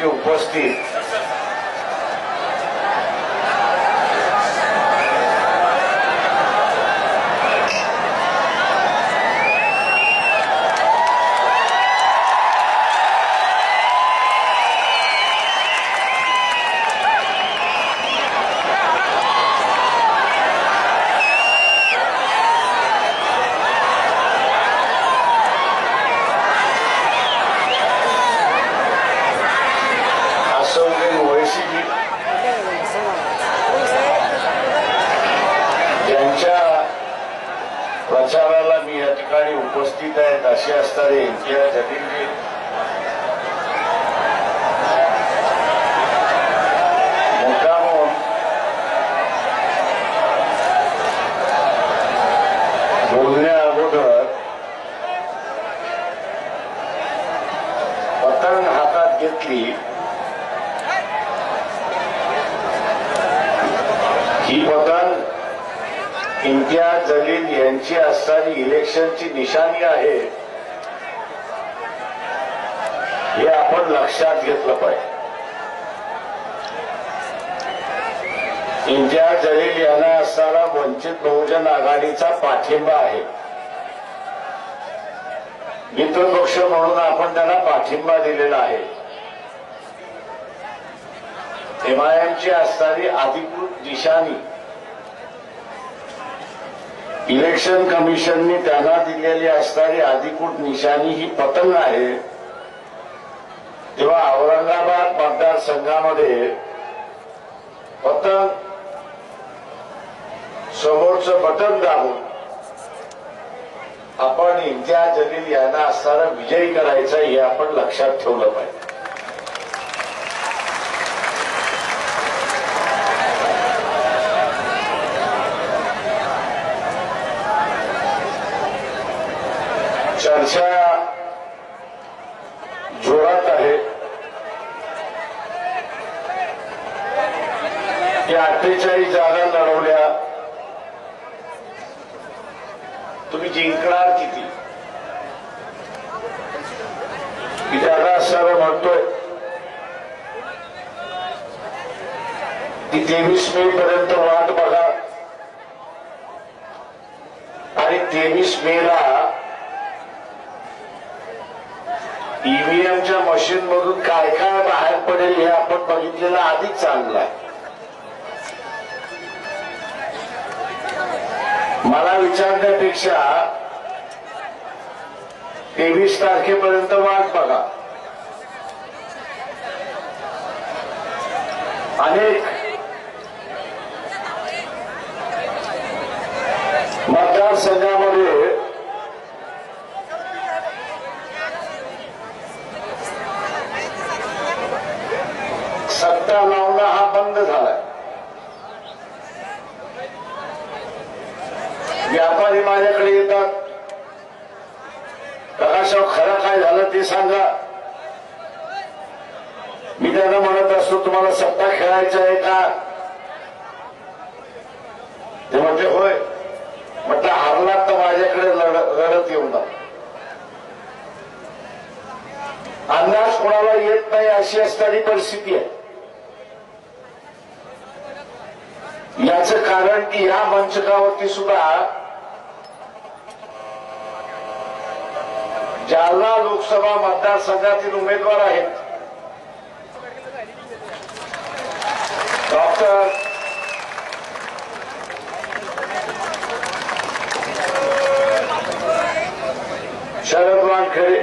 eu posso उपस्थित आहेत असे असणारे इम्तियाज जलीलजी मुद्दामून बोलण्या अगोदर पतंग हातात घेतली ही पतंग इम्तियाज जलील यांची असणारी इलेक्शनची निशाणी आहे हे आपण लक्षात घेतलं पाहिजे. इम्तियाज जलील यांना असणारा वंचित बहुजन आघाडीचा पाठिंबा आहे. मित्रपक्ष म्हणून आपण त्यांना पाठिंबा दिलेला आहे. एमआयएमची असणारी अधिकृत निशाणी इलेक्शन कमिशनने त्यांना दिलेली असणारी अधिकृत निशाणी ही पतंग आहे. तेव्हा औरंगाबाद मतदारसंघामध्ये पतंग समोरचं बटन दाबून आपण इम्तियाज जलील यांना असणारा विजयी करायचा हे आपण लक्षात ठेवलं पाहिजे. चर्चा जोरात आहे. या अठ्ठेचाळीस जागा लढवल्या. तुम्ही जिंकणार किती? मी दादा असणारा म्हणतोय. ती तेवीस मे पर्यंत वाट बघा. आणि तेवीस मेला ईव्हीएमच्या मशीन मधून काय काय बाहेर पडेल हे आपण बघितलेलं अधिक चांगलं आहे. मला विचारण्यापेक्षा तेवीस तारखेपर्यंत वाट बघा. अनेक मतदारसंघामध्ये सत्ता लावणं हा बंद झालाय. व्यापारी माझ्याकडे येतात. प्रकाशाव खरं काय झालं ते सांगा. मी त्यांना म्हणत असतो तुम्हाला सत्ता खेळायचं आहे का? ते म्हटले होय. म्हटलं हरलात तर माझ्याकडे लढत येऊ नका अंदाज कोणाला येत नाही अशी असणारी परिस्थिती आहे. याचं कारण की या मंचकावरती सुद्धा जालना लोकसभा मतदारसंघातील उमेदवार आहेत. डॉक्टर शरद वानखेडे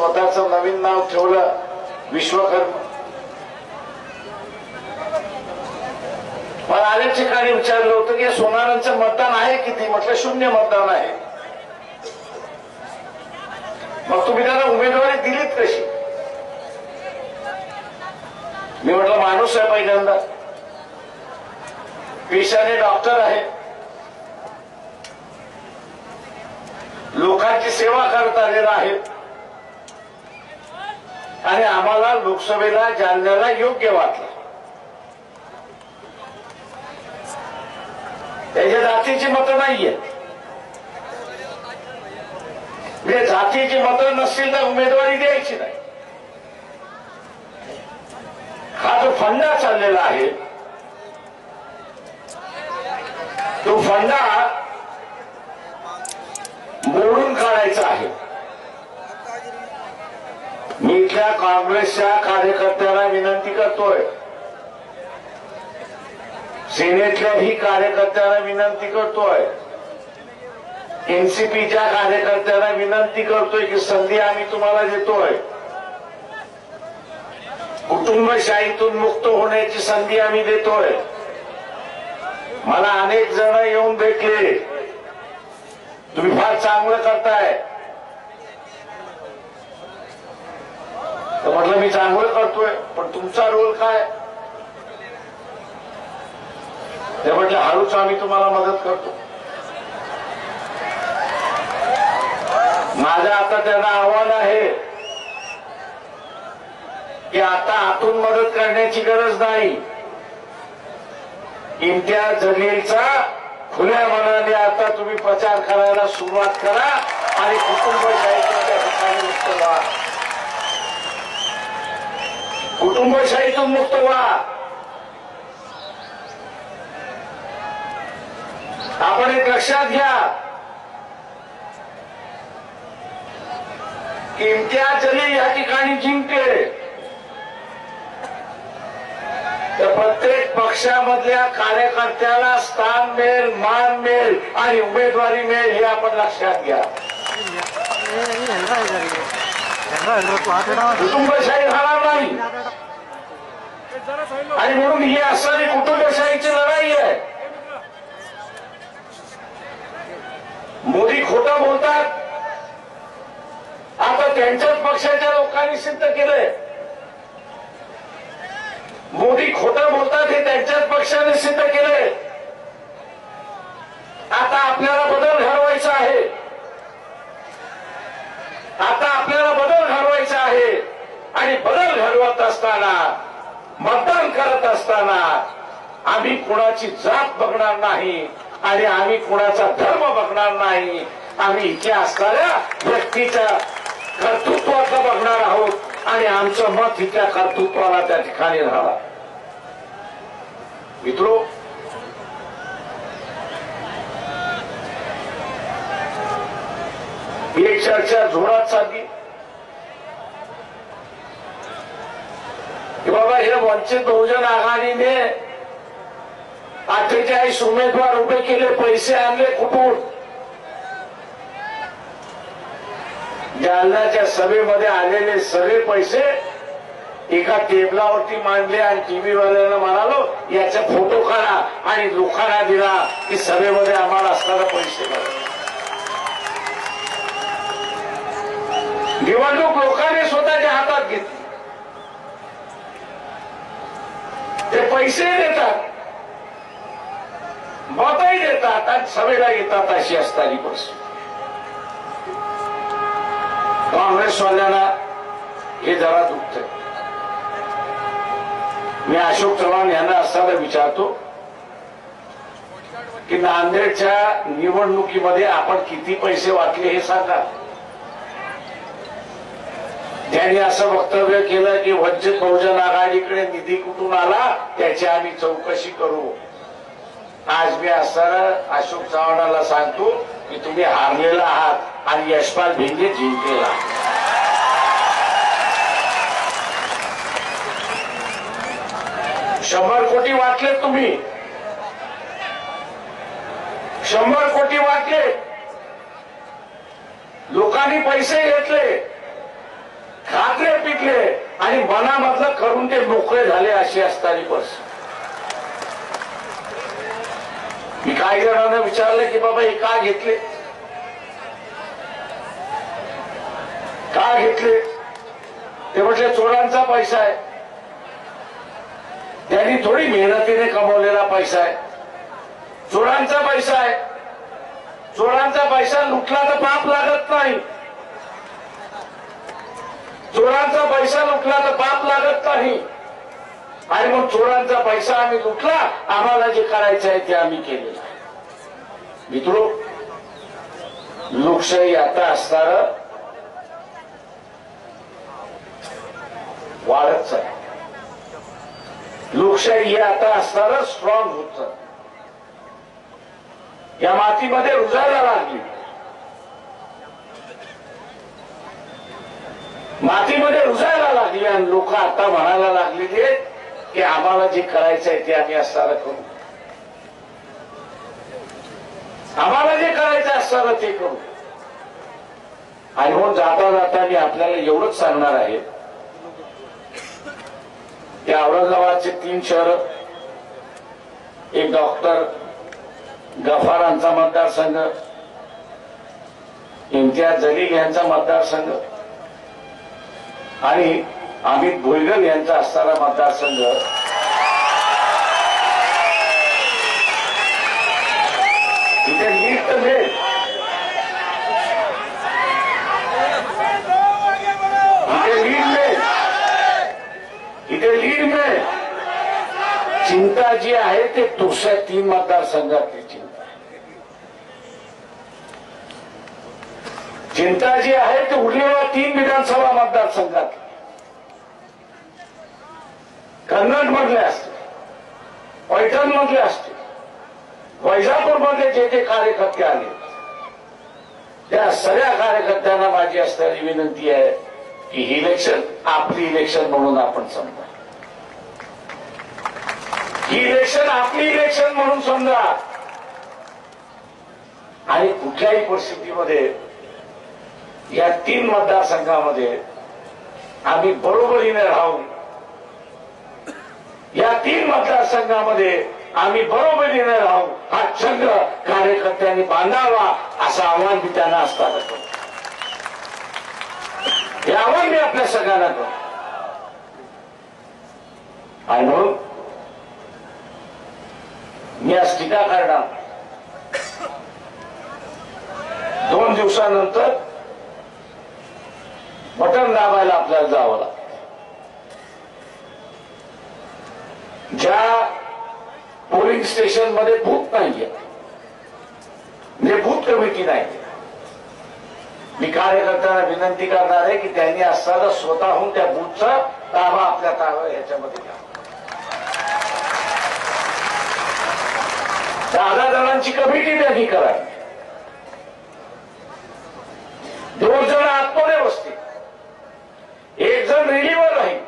स्वतःचं नवीन नाव ठेवलं विश्वकर्म. मला अनेक ठिकाणी विचारलं होतं की सोनारांचं मतदान आहे किती? म्हटलं शून्य मतदान आहे. मग तुम्ही त्यांना उमेदवारी दिलीत कशी? मी म्हटलं माणूस आहे पहिल्यांदा. पेशाने डॉक्टर आहे. लोकांची सेवा करत आलेला आहे आणि आम्हाला लोकसभेला जालन्याला योग्य वाटलं. त्याच्या जातीची मतं नाहीये म्हणजे जातीची मतं नसतील तर उमेदवारी द्यायची नाही. हा जो फंडा चाललेला आहे तो फंडा मोडून काढायचा आहे. मी इथल्या काँग्रेसच्या कार्यकर्त्याला विनंती करतोय. सेनेतल्याही कार्यकर्त्याला विनंती करतोय. एनसीपीच्या कार्यकर्त्यांना विनंती करतोय की संधी आम्ही तुम्हाला देतोय. कुटुंबशाहीतून मुक्त होण्याची संधी आम्ही देतोय. मला अनेक जण येऊन भेटले. तुम्ही फार चांगलं करताय. तर म्हटलं मी चांगलं करतोय पण तुमचा रोल काय? ते म्हटलं हळूच आम्ही तुम्हाला मदत करतो. माझं आता त्यांना आव्हान आहे की आता आतून मदत करण्याची गरज नाही. इम्तियाज जलीलचा खुल्या मनाने आता तुम्ही प्रचार करायला सुरुवात करा आणि कुटुंबशाहीतून त्या ठिकाणी उत्तर व्हा कुटुंबशाहीतून मुक्त व्हा. आपण एक लक्षात घ्या. की इम्तियाज या ठिकाणी जिंकले तर प्रत्येक पक्षामधल्या कार्यकर्त्याला स्थान मिळेल मान मिळेल आणि उमेदवारी मिळेल हे आपण लक्षात घ्या. कुटुंबशाही राहणार नाही. आणि म्हणून ही असणारी कुटुंबशाहीची लढाई आहे. मोदी खोटा बोलतात. आता त्यांच्याच पक्षाच्या लोकांनी सिद्ध केलंय. मोदी खोटं बोलतात हे त्यांच्याच पक्षाने सिद्ध केलंय. आता आपल्याला बदल घडवायचा आहे. आता आपल्याला बदल आणि बदल घडवत असताना मतदान करत असताना आम्ही कुणाची जात बघणार नाही आणि आम्ही कुणाचा धर्म बघणार नाही. आम्ही इथे असणाऱ्या व्यक्तीच्या कर्तृत्वाचं बघणार आहोत आणि आमचं मत इथल्या कर्तृत्वाला त्या ठिकाणी राहणार मित्रो एक चर्चा जोरात चालली की बाबा हे वंचित बहुजन आघाडीने अठ्ठेचाळीस उमेदवार उभे केले पैसे आणले कुठून? जालनाच्या सभेमध्ये आलेले सगळे पैसे एका टेबलावरती मांडले आणि टीव्ही वाल्यांना म्हणालो याचा फोटो काढा आणि लोकांना दिला की सभेमध्ये आम्हाला असताना पैसे निवडणूक लोकांनी स्वतःच्या हातात घेतली ते पैसे देतात. मतही देतात आणि सभेला येतात अशी असणारी परिस्थिती. काँग्रेसवाल्यांना हे जरा दुखत मी अशोक चव्हाण यांना असताना विचारतो की नांदेडच्या निवडणुकीमध्ये आपण किती पैसे वाचले हे सांगा. त्यांनी असं वक्तव्य केलं की वंचित बहुजन आघाडीकडे निधी कुठून आला त्याची आम्ही चौकशी करू. आज मी असताना अशोक चव्हाणाला सांगतो की तुम्ही हारलेला आहात आणि यशपाल भिंगे जिंकलेला शंभर कोटी वाटले तुम्ही. शंभर कोटी वाटले लोकांनी पैसे घेतले. खाजरे पिकले आणि मनामधलं करून ते मोकळे झाले अशी असतानी बस मी काही जणांना विचारलं की बाबा हे का घेतले? का घेतले? ते म्हटले चोरांचा पैसा आहे. त्यांनी थोडी मेहनतीने कमवलेला पैसा आहे. चोरांचा पैसा आहे. चोरांचा पैसा लुटला तर पाप लागत नाही. चोरांचा पैसा लुटला तर बाप लागत नाही. आणि मग चोरांचा पैसा आम्ही लुटला आम्हाला जे करायचं आहे ते आम्ही केलेलं आहे. मित्रो लोकशाही आता असणार वाढत चाल लोकशाही हे आता असणार स्ट्रॉंग होत या मातीमध्ये रुजायला लागली. मातीमध्ये रुजायला लागली आणि लोक आता म्हणायला लागलेली आहेत की आम्हाला जे करायचंय आहे ते आम्ही असताना करू. आम्हाला जे करायचं असताना ते करू. आणि म्हणून जाता जाता मी आपल्याला एवढंच सांगणार आहे की औरंगाबादचे तीन शहर एक डॉक्टर गफारांचा मतदारसंघ इम्तियाज जलील यांचा मतदारसंघ आणि अमित भुईगल यांचा असणारा मतदारसंघ. इथे लीड तर मिळेल इथे लीड मिळेल म्हणजे इथे लीड मिळेल म्हणजे चिंता जी आहे ते दुसऱ्या तीन मतदारसंघातली चिंता आहे. चिंता जी आहे ते उरलेल्या तीन विधानसभा मतदारसंघात. कन्नड मधले असते पैठण मधले असते वैजापूर मधले जे जे कार्यकर्ते आले त्या सगळ्या कार्यकर्त्यांना माझी असणारी विनंती आहे की ही इलेक्शन आपली इलेक्शन म्हणून आपण समजा. ही इलेक्शन आपली इलेक्शन म्हणून समजा. आणि कुठल्याही परिस्थितीमध्ये या तीन मतदारसंघामध्ये आम्ही बरोबरीने राहू या तीन मतदारसंघामध्ये आम्ही बरोबरीने राहू हा चंद्र कार्यकर्त्यांनी बांधावा असं आव्हान मी त्यांना असताना करतो. हे आव्हान मी आपल्या सगळ्यांना करतो. आणि म्हणून मी आज टीका करणार. दोन दिवसानंतर बटन दाबायला आपल्याला जावं लागतं. ज्या पोलिंग स्टेशनमध्ये भूत नाहीये म्हणजे भूत कमिटी नाही मी कार्यकर्त्यांना विनंती करणार आहे की त्यांनी असताना स्वतःहून त्या बूथचा ताबा आपल्या ताबा ह्याच्यामध्ये घ्या. दहा जणांची कमिटी त्यांनी करावी. दोन जण आतमध्ये बसतील एक राहील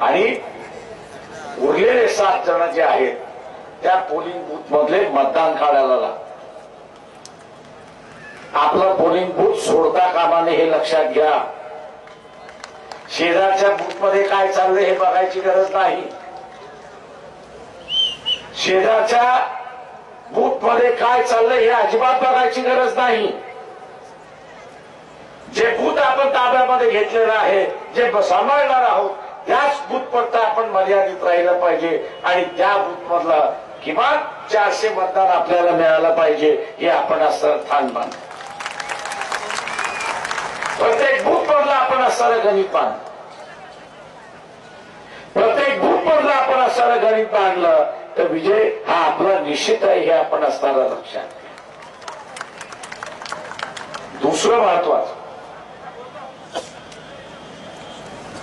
आणि उरलेले सात जण जे आहेत त्या पोलिंग बूथ मधले मतदान काढायला लागतात आपलं पोलिंग बूथ सोडता कामाने हे लक्षात घ्या. शेजारच्या बूथमध्ये काय चाललंय हे बघायची गरज नाही. शेजारच्या बूथमध्ये काय चाललंय हे अजिबात बघायची गरज नाही. जे भूत आपण ताब्यामध्ये घेतलेलं आहे जे सांभाळणार आहोत त्याच भूत पडता आपण मर्यादित राहिलं पाहिजे. आणि त्या भूत मधला किमान चारशे मतदान आपल्याला मिळालं पाहिजे हे आपण असं ठाण मान प्रत्येक भूत मधला आपण असणारं गणित मान प्रत्येक भूत मधला आपण असणारं गणित मानलं तर विजय हा आपला निश्चित आहे हे आपण असणारं लक्षात दुसरं महत्वाचं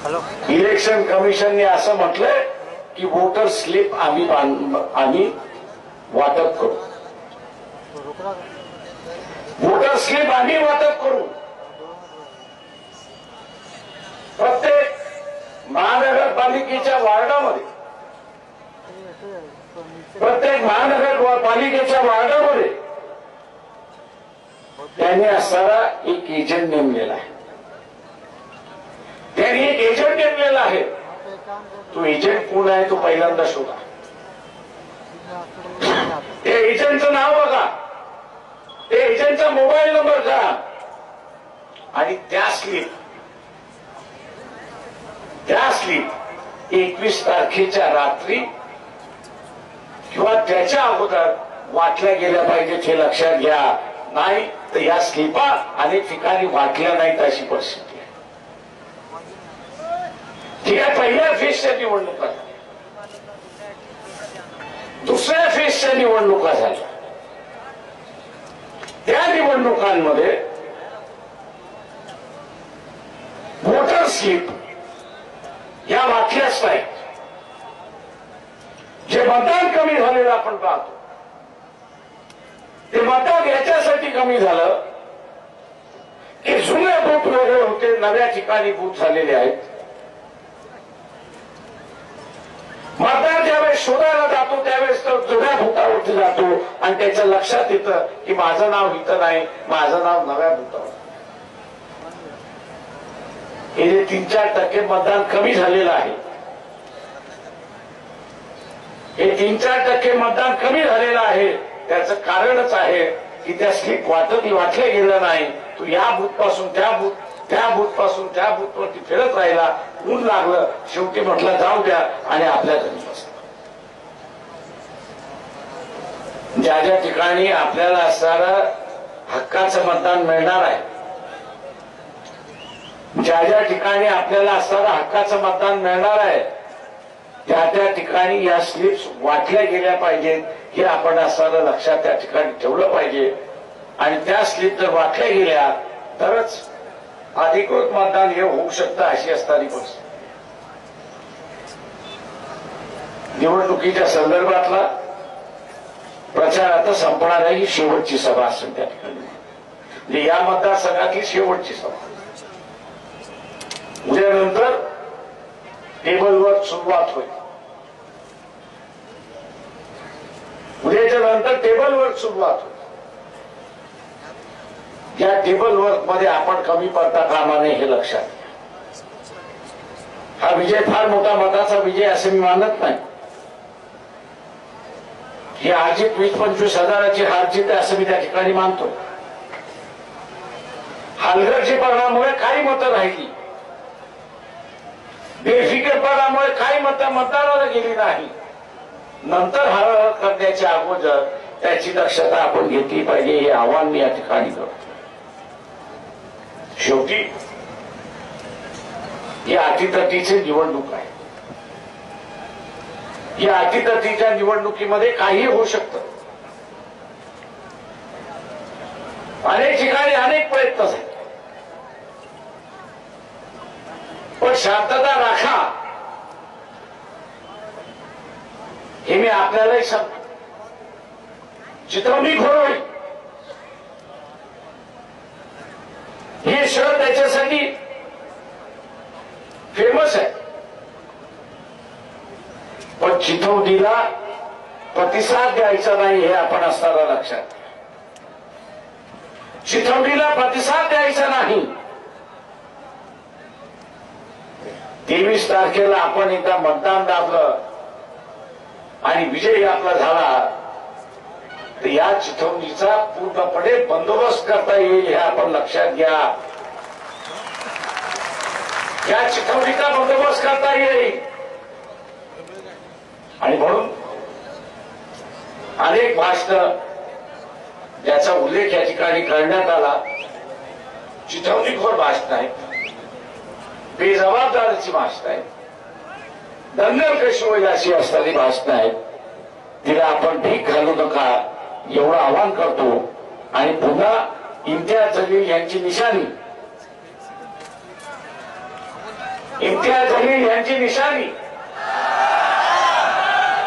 इलेक्शन कमिशनने असं म्हटलंय की वोटर स्लिप आम्ही आम्ही वाटप करू. वोटर स्लिप आम्ही वाटप करू. प्रत्येक महानगरपालिकेच्या वार्डामध्ये प्रत्येक महानगरपालिकेच्या वार्डामध्ये त्यांनी असणारा एक एजंट नेमलेला आहे. त्यांनी एक एजंट नेमलेला आहे. तो एजंट कोण आहे तो पहिल्यांदा शोधा. त्या एजंटचं नाव बघा. त्या एजंटचा मोबाईल नंबर घ्या आणि त्या स्लिप त्या स्लिप एकवीस तारखेच्या रात्री किंवा त्याच्या अगोदर वाटल्या गेल्या पाहिजेत हे लक्षात घ्या. नाही तर या स्लिपा अनेक ठिकाणी वाटल्या नाहीत अशी परिस्थिती. आहे ठीक पहिल्या फेजच्या निवडणुका झाल्या. दुसऱ्या फेजच्या निवडणुका झाल्या. त्या निवडणुकांमध्ये वोटर स्लिप या वाटल्याच नाही जे मतदान कमी झालेलं आपण पाहतो ते मतदान याच्यासाठी कमी झालं की जुने बूथ वेगळे होते नव्या ठिकाणी बूथ झालेले आहेत. मतदार ज्यावेळेस शोधायला जातो त्यावेळेस तो जुन्या भूतावरती जातो. आणि त्याच्या लक्षात येतं की माझं नाव इथं नाही माझं नाव नव्या भूतावर. हे जे तीन चार टक्के मतदान कमी झालेलं आहे. हे तीन चार टक्के मतदान कमी झालेलं आहे. त्याचं कारणच आहे की त्या स्लिप वाटत वाटल्या गेलं नाही. तू या बूथपासून त्या भूत त्या बूथपासून त्या भूतवरती फिरत राहिला. ऊन लागलं शेवटी म्हटलं जाऊ द्या आणि आपल्या घरी बस. ज्या ज्या ठिकाणी आपल्याला असणारं हक्काचं मतदान मिळणार आहे ज्या ज्या ठिकाणी आपल्याला असणारं हक्काचं मतदान मिळणार आहे त्या त्या ठिकाणी या स्लिप्स वाटल्या गेल्या पाहिजेत हे आपण असणारं लक्षात त्या ठिकाणी ठेवलं पाहिजे. आणि त्या स्लिप जर वाटल्या गेल्या तरच अधिकृत मतदान हे होऊ शकतं अशी असणारी परिस्थिती निवडणुकीच्या संदर्भातला प्रचार आता संपणार ही शेवटची सभा असेल त्या ठिकाणी. म्हणजे या मतदारसंघातली शेवटची सभा. उद्यानंतर टेबलवर सुरुवात होईल. उद्याच्या नंतर टेबलवर सुरुवात होईल. या टेबल वर्कमध्ये आपण कमी पडता कामा नये हे लक्षात हा विजय फार मोठा मताचा विजय असे मी मानत नाही. ही हारजीत वीस पंचवीस हजाराची हारजीत आहे असं मी त्या ठिकाणी मानतो. हलगर्जीपणामुळे काही मतं राहिली. बेफिकरपणामुळे काही मतं मतदाराला गेली नाही. नंतर हळहळ करण्याच्या अगोदर त्याची दक्षता आपण घेतली पाहिजे हे आव्हान मी या ठिकाणी करतो. शेवटी या अटीतटीची निवडणूक आहे. या अटीतटीच्या निवडणुकीमध्ये काही होऊ शकतं. अनेक ठिकाणी अनेक प्रयत्न झाले. पण शांतता राखा. हे मी आपल्यालाही सांगतो. चित्रवणी घोर होईल हे शहर त्याच्यासाठी फेमस आहे. पण चिथवणीला प्रतिसाद द्यायचा नाही हे आपण असताना लक्षात. घ्या. चिथवणीला प्रतिसाद द्यायचा नाही. तेवीस तारखेला आपण एकदा मतदान दाबलं आणि विजय आपला झाला. तर या चिथवणीचा पूर्णपणे बंदोबस्त करता येईल हे आपण लक्षात घ्या. या चिथवणीचा बंदोबस्त करता येईल. आणि म्हणून अनेक भाषण ज्याचा उल्लेख या ठिकाणी करण्यात आला. चिथवणीखोर भाषण आहे बेजबाबदारीची भाषण आहे दंगल कशी होईल अशी असणारी भाषण आहेत तिला आपण भीक घालू नका. एवढं आवाहन करतो. आणि पुन्हा इम्तियाज जलील यांची निशाणी. इम्तियाज जलील यांची निशाणी.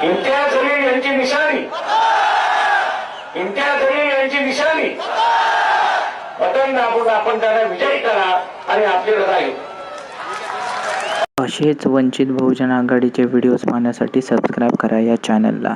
इम्तियाज जलील यांची निशाणी. इम्तियाज जलील यांची निशाणी. बटन दाबून आपण त्यांना विजयी करा आणि आपली लढाई घेऊ. असेच वंचित बहुजन आघाडीचे व्हिडिओज पाहण्यासाठी सबस्क्राईब करा या चॅनलला